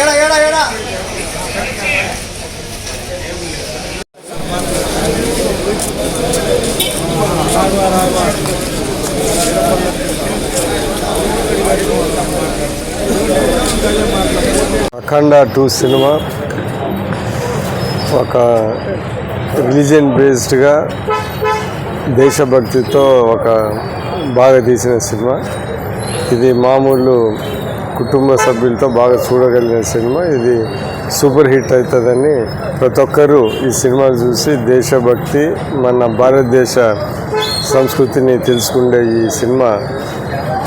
ఏడా ఏడా ఏడా అఖండ టూ సినిమా. ఒక రిలీజియన్ బేస్డ్గా దేశభక్తితో ఒక బాగా తీసిన సినిమా. ఇది మామూలు కుటుంబ సభ్యులతో బాగా చూడగలిగిన సినిమా. ఇది సూపర్ హిట్ అవుతుందని ప్రతి ఒక్కరూ ఈ సినిమా చూసి దేశభక్తి మన భారతదేశ సంస్కృతిని తెలుసుకునే ఈ సినిమా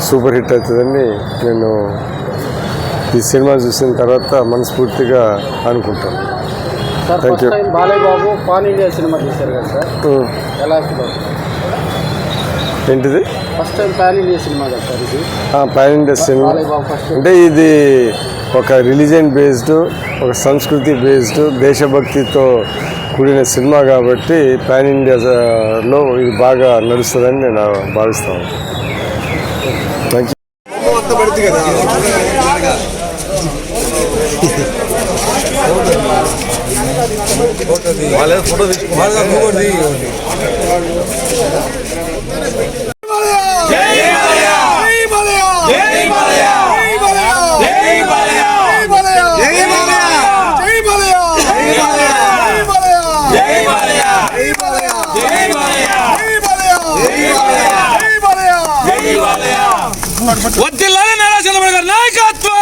సూపర్ హిట్ అవుతుందని నేను ఈ సినిమా చూసిన తర్వాత మనస్ఫూర్తిగా అనుకుంటాను. Sir Thank first you. Time Balayya Babu pan India cinema తీశారు కదా సార్. ఎలా ఏంటిది? First time pan India cinema కదా సార్ ఇది. Pan India cinema. అంటే ఇది ఒక రిలీజియన్ బేస్డ్ ఒక సంస్కృతి బేస్డ్ దేశభక్తితో కూడిన సినిమా కాబట్టి పాన్ ఇండియాలో ఇది బాగా నడుస్తుందని నేను భావిస్తాను. థ్యాంక్ యూ వాళ్ళ ఫోటో మూడు వద్దిల్లాలి నారా చంద్రబాబు గారి. నాయకత్వం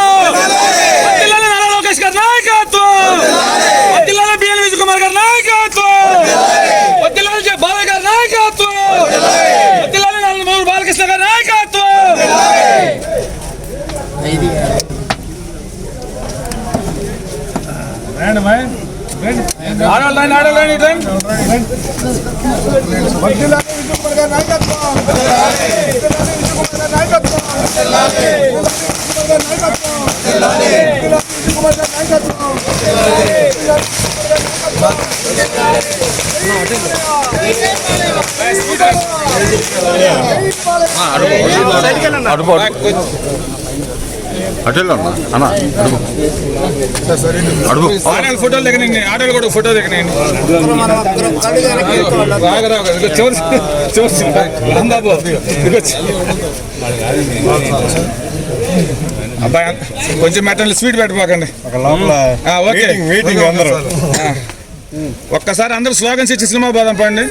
వద్దిల్లాలి నారా లోకేష్ గారి నాయకత్వం వద్దిల్లాలి బిఎన్ విజయ్ కుమార్ గారి నాయకత్వం వద్దిల్లాలి జె- బాలయ్య గారి నాయకత్వం వద్దిల్లాలి నందమూరి బాలకృష్ణ గారి నాయకత్వం రండి, ఇటు రండి. ఆడవాళ్ళు ఫోటోలు దిగనండి ఆడవాళ్ళు కూడా ఫోటో దిగనండి చివరి చివరి రాంబాబు అబ్బాయి కొంచెం మెట్టండి స్వీట్ పెట్టబాకండి ఆ, ఓకే మీటింగ్ అందరూ. ఒక్కసారి అందరూ స్లోగన్స్ ఇచ్చి సినిమా పోదాం పండి.